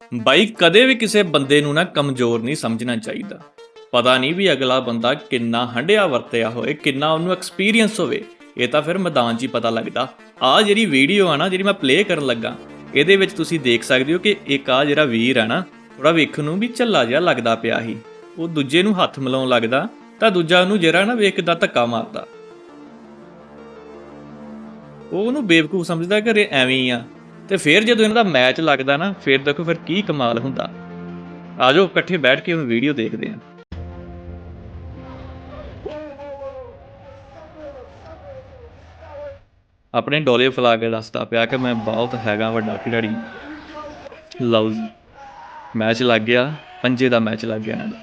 ਬਾਈ, ਕਦੇ ਵੀ ਕਿਸੇ ਬੰਦੇ ਨੂੰ ਨਾ ਕਮਜ਼ੋਰ ਨਹੀਂ ਸਮਝਣਾ ਚਾਹੀਦਾ। ਪਤਾ ਨਹੀਂ ਵੀ ਅਗਲਾ ਬੰਦਾ ਕਿੰਨਾ ਹੰਡਿਆ ਵਰਤਿਆ ਹੋਏ ਕਿੰਨਾ ਉਹਨੂੰ ਐਕਸਪੀਰੀਅੰਸ ਹੋਵੇ। ਇਹ ਤਾਂ ਫਿਰ ਮੈਦਾਨ 'ਚ ਹੀ ਪਤਾ ਲੱਗਦਾ। ਆ ਜਿਹੜੀ ਵੀਡੀਓ ਆ ਨਾ, ਜਿਹੜੀ ਮੈਂ ਪਲੇ ਕਰਨ ਲੱਗਾ, ਇਹਦੇ ਵਿੱਚ ਤੁਸੀਂ ਦੇਖ ਸਕਦੇ ਹੋ ਕਿ ਇੱਕ ਆ ਜਿਹੜਾ ਵੀਰ ਆ ਨਾ ਥੋੜਾ ਵੇਖਣ ਨੂੰ ਵੀ ਝੱਲਾ ਜਿਹਾ ਲੱਗਦਾ ਪਿਆ ਸੀ। ਉਹ ਦੂਜੇ ਨੂੰ ਹੱਥ ਮਿਲਾਉਣ ਲੱਗਦਾ, ਤਾਂ ਦੂਜਾ ਉਹਨੂੰ ਜਿਹੜਾ ਨਾ ਵੇਖਦਾ ਧੱਕਾ ਮਾਰਦਾ। ਉਹ ਉਹਨੂੰ ਬੇਵਕੂਫ ਸਮਝਦਾ ਕਿ ਇਹ ਐਵੇਂ ਹੀ ਆ। ਤੇ ਫਿਰ ਜਦੋਂ ਇਹਨਾਂ ਦਾ ਮੈਚ ਲੱਗਦਾ ਨਾ, ਫਿਰ ਦੇਖੋ ਫਿਰ ਕੀ ਕਮਾਲ ਹੁੰਦਾ। ਆਜੋ ਇਕੱਠੇ ਬੈਠ ਕੇ ਉਹ ਵੀਡੀਓ ਦੇਖਦੇ ਆਂ ਆਪਣੇ ਡੋਲੇ ਫਲਾ ਕੇ ਦੱਸਦਾ ਪਿਆ ਕਿ ਮੈਂ ਬਹੁਤ ਹੈਗਾ ਵੱਡਾ ਖਿਡਾਰੀ। ਲਓ ਮੈਚ ਲੱਗ ਗਿਆ, ਪੰਜੇ ਦਾ ਮੈਚ ਲੱਗ ਗਿਆ ਇਹਨਾਂ ਦਾ।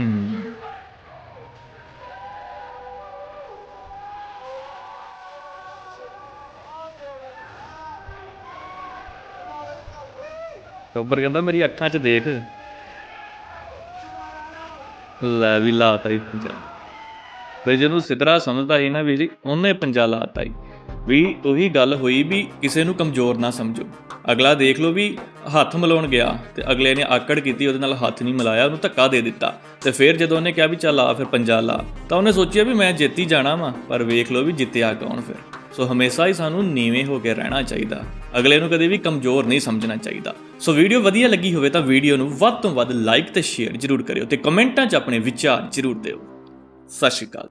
ਹੂੰ। ਟੋਬਰ ਕਹਿੰਦਾ ਮੇਰੀ ਅੱਖਾਂ 'ਚ ਦੇਖ। ਲੈ ਵੀ ਲਾਤਾ ਹੀ ਪੰਜਾ। ਤੇ ਜਿਹਨੂੰ ਸਿੱਧਰਾ ਸਮਝਦਾ ਸੀ ਨਾ ਵੀ ਜੀ, ਉਹਨੇ ਪੰਜਾ ਲਾਤਾ ਹੀ। ਵੀ ਉਹੀ ਗੱਲ ਹੋਈ ਵੀ ਕਿਸੇ ਨੂੰ ਕਮਜ਼ੋਰ ਨਾ ਸਮਝੋ। ਅਗਲਾ ਦੇਖ ਲਓ ਵੀ ਹੱਥ ਮਿਲਾਉਣ ਗਿਆ ਤੇ ਅਗਲੇ ਨੇ ਆਕੜ ਕੀਤੀ, ਉਹਦੇ ਨਾਲ ਹੱਥ ਨਹੀਂ ਮਿਲਾਇਆ, ਉਹਨੂੰ ਧੱਕਾ ਦੇ ਦਿੱਤਾ। ਤੇ ਫਿਰ ਜਦੋਂ ਉਹਨੇ ਕਿਹਾ ਵੀ ਚੱਲ ਆ, ਫਿਰ ਪੰਜਾ ਲਾ, ਤਾਂ ਉਹਨੇ ਸੋਚਿਆ ਵੀ ਮੈਂ ਜਿੱਤੀ ਜਾਣਾ ਵਾਂ, ਪਰ ਵੇਖ ਲਓ ਵੀ ਜਿੱਤਿਆ ਕੌਣ ਫਿਰ। ਸੋ ਹਮੇਸ਼ਾ ਹੀ ਸਾਨੂੰ ਨੀਵੇਂ ਹੋ ਕੇ ਰਹਿਣਾ ਚਾਹੀਦਾ ਅਗਲੇ ਨੂੰ ਕਦੇ ਵੀ ਕਮਜ਼ੋਰ ਨਹੀਂ ਸਮਝਣਾ ਚਾਹੀਦਾ ਸੋ ਵੀਡੀਓ ਵਧੀਆ ਲੱਗੀ ਹੋਵੇ ਤਾਂ ਵੀਡੀਓ ਨੂੰ ਵੱਧ ਤੋਂ ਵੱਧ ਲਾਈਕ ਤੇ ਸ਼ੇਅਰ ਜ਼ਰੂਰ ਕਰਿਓ ਤੇ ਕਮੈਂਟਾਂ 'ਚ ਆਪਣੇ ਵਿਚਾਰ ਜ਼ਰੂਰ ਦਿਓ ਸਤਿ ਸ਼੍ਰੀ ਅਕਾਲ